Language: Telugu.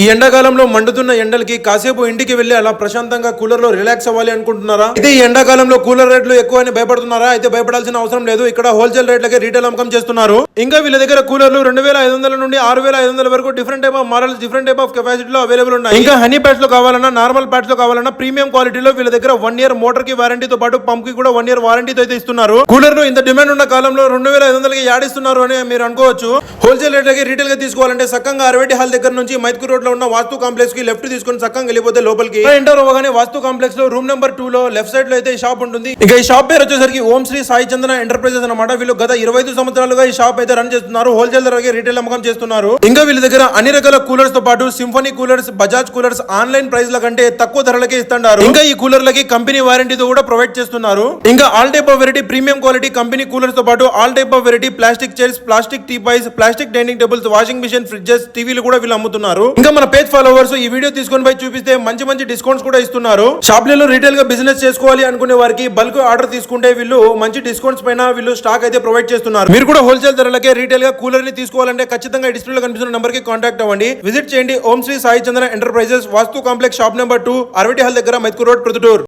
ఈ ఎండాకాలంలో మండుతున్న ఎండలకి కాసేపు ఇంటికి వెళ్ళి అలా ప్రశాంతంగా కూలర్లో రిలాక్స్ అవ్వాలి అనుకుంటున్నారా? అయితే ఈ ఎండాకాలంలో కూలర్ రేట్లు ఎక్కువ అని భయపడుతున్నారా? అయితే భయపడాల్సిన అవసరం లేదు. ఇక్కడ హోల్సేల్ రేట్లకే రీటైల్ అమ్మకం చేస్తున్నారు. ఇంకా వీళ్ళ దగ్గర కూలర్లు రెండు వేల ఐదు వందల నుండి ఆరు వేల ఐదు వందల వరకు different type of models different type of కెపాసిటీలో available ఉన్నాయి. ఇంకా హనీ ప్యాడ్స్లో కావాలన్నా నార్మల్ ప్యాడ్స్లో కావాలన్నా ప్రీమియం క్వాలిటీలో వీళ్ళ దగ్గర వన్ ఇయర్ మోటార్కి వారంటీతో పాటు పంప్కి కూడా వన్ ఇయర్ వారంటీతో అయితే ఇస్తున్నారు. కూలర్ ఇంత డిమాండ్ ఉన్న కాలంలో రెండు వేల ఐదు వందలకి యాడిస్తున్నారు అని మీరు అనుకోవచ్చు. హోల్సేల్ రేట్లకి రీటైల్గా తీసుకోవాలంటే సక్కంగా అరవేటి హాల్ దగ్గర నుంచి మైత్కూర్ రోడ్లో ఉన్న వాస్తు కాంప్లెక్స్కి లెఫ్ట్ తీసుకొని సక్కంగా వెళ్ళిపోతే లోపలికి. ఎంటర్ అవ్వగానే వాస్తు కాంప్లెక్స్లో రూమ్ నెంబర్ టూ లో లెఫ్ట్ సైడ్లో అయితే ఈ షాప్ ఉంటుంది. ఇక ఈ షాప్ పేరు వచ్చేసరికి ఓం శ్రీ సాయి చందన ఎంటర్ప్రైజెస్ అన్నమాట. వీళ్ళు గత ఇరవై ఐదు సంవత్సరాలుగా ఈ షాప్ అయితే రన్ చేస్తున్నారు. హోల్సేల్ ధరకి రీటైల్ అమ్మకం చేస్తున్నారు. ఇంకా వీళ్ళ దగ్గర అన్ని రకాల కూలర్స్తో పాటు Symphony coolers Bajaj coolers online price ల కంటే తక్కువ ధరలకే ఇస్తున్నారు. ఇంకా ఈ కూలర్లకి కంపెనీ వారంటీతో కూడా ప్రొవైడ్ చేస్తున్నారు. ఇంకా all type of variety premium quality company కూలర్స్తో పాటు all type of variety plastic chairs plastic teapoys plastic dining tables washing machine fridges టీవీలు కూడా వీళ్ళు అమ్ముతున్నారు. ఇంకా మన పేజ్ ఫాలోవర్స్ ఈ వీడియో తీసుకొని పోయి చూపిస్తే మంచి మంచి డిస్కౌంట్స్ కూడా ఇస్తున్నారు. షాప్లలో రీటైల్గా బిజినెస్ చేసుకోవాలి అనుకునే వారికి బల్క్ ఆర్డర్ తీసుకుంటే వీళ్ళు మంచి డిస్కౌంట్స్ పైన వీళ్ళు స్టాక్ అయితే ప్రొవైడ్ చేస్తున్నారు. మీరు కూడా హోల్సేల్ ధరలకే రీటైల్గా కూలర్ని తీసుకోవాలంటే ఖచ్చితంగా డిస్ప్లే లో కనిపిస్తున్న నంబర్కి కాంటాక్ట్ అవ్వండి. విజిట్ చేయండి Om Shri Sai Chandra enterprises Vastu complex shop number two అరవటి హల్ దగ్గర మైత్కూర్ రోడ్ ప్రొద్దుటూర్.